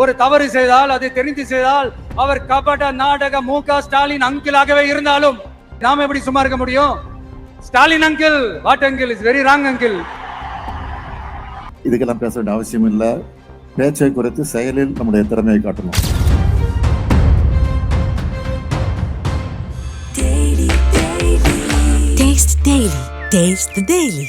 ஒரு தவறு செய்தால் அதை தெரிந்து செய்தால் அவர் கபட நாடக மு க ஸ்டாலின் அங்கிளாகவே இருந்தாலும் நாம எப்படி சும்மா இருக்க முடியும்? Stalin uncle what uncle is very wrong uncle. இதுக்கெல்லாம் பேச வேண்டிய அவசியம் இல்லை. பேச்சை குறைத்து செயலில் நம்முடைய திறமையை காட்டணும். Taste the Daily. Taste the Daily.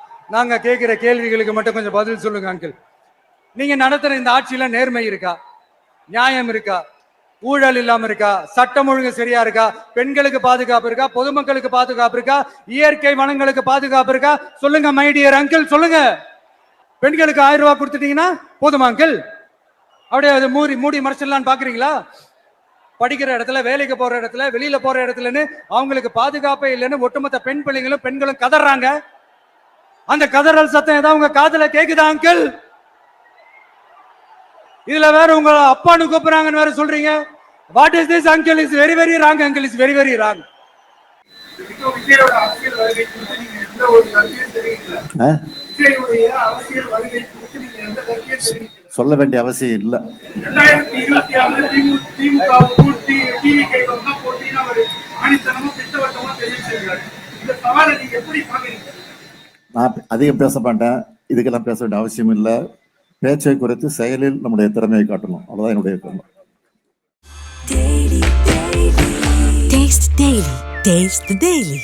நாங்க கேட்கிற கேள்விகளுக்கு மட்டும் கொஞ்சம் பதில் சொல்லுங்க அங்கிள் நீங்க நடத்துற இந்த ஆட்சியில நேர்மை இருக்கா? நியாயம் இருக்கா? ஊழல் இல்லாம இருக்கா? சட்டம் ஒழுங்கு சரியா இருக்கா? பெண்களுக்கு பாதுகாப்பு இருக்கா? பொதுமக்களுக்கு பாதுகாப்பு இருக்கா? இயற்கை வனங்களுக்கு பாதுகாப்பு இருக்கா? சொல்லுங்க மைடியர் அங்கிள் சொல்லுங்க. பெண்களுக்கு ஆயிரம் ரூபாய் கொடுத்துட்டீங்கன்னா போதுமா அங்கிள் அப்படியே அது மூடி மூடி மறைச்சிடலான்னு பாக்குறீங்களா? படிக்கிற இடத்துல வேலைக்கு போற இடத்துல வெளியில போற இடத்துலன்னு அவங்களுக்கு பாதுகாப்பே இல்லைன்னு ஒட்டுமொத்த பெண் பிள்ளைங்களும் பெண்களும் கதறாங்க. அந்த கதறல் சத்தம் ஏதாவது உங்க காதுல கேக்குதா அங்கிள் இதுல வேற உங்க அப்பான்னு கூப்பிடுறாங்கன்னு வேற சொல்றீங்க. What is this uncle is very very wrong uncle is very very wrong சொல்ல வேண்டிய அவசியம் இல்லை. ரெண்டாயிரத்தி நான் அதிகம் பேச மாட்டேன். இதுக்கெல்லாம் பேச வேண்டிய அவசியம் இல்லை. பேச்சை குறைத்து செயலில் நம்முடைய திறமையை காட்டணும். அவ்வளோதான் என்னுடைய திறமை Taste Daily.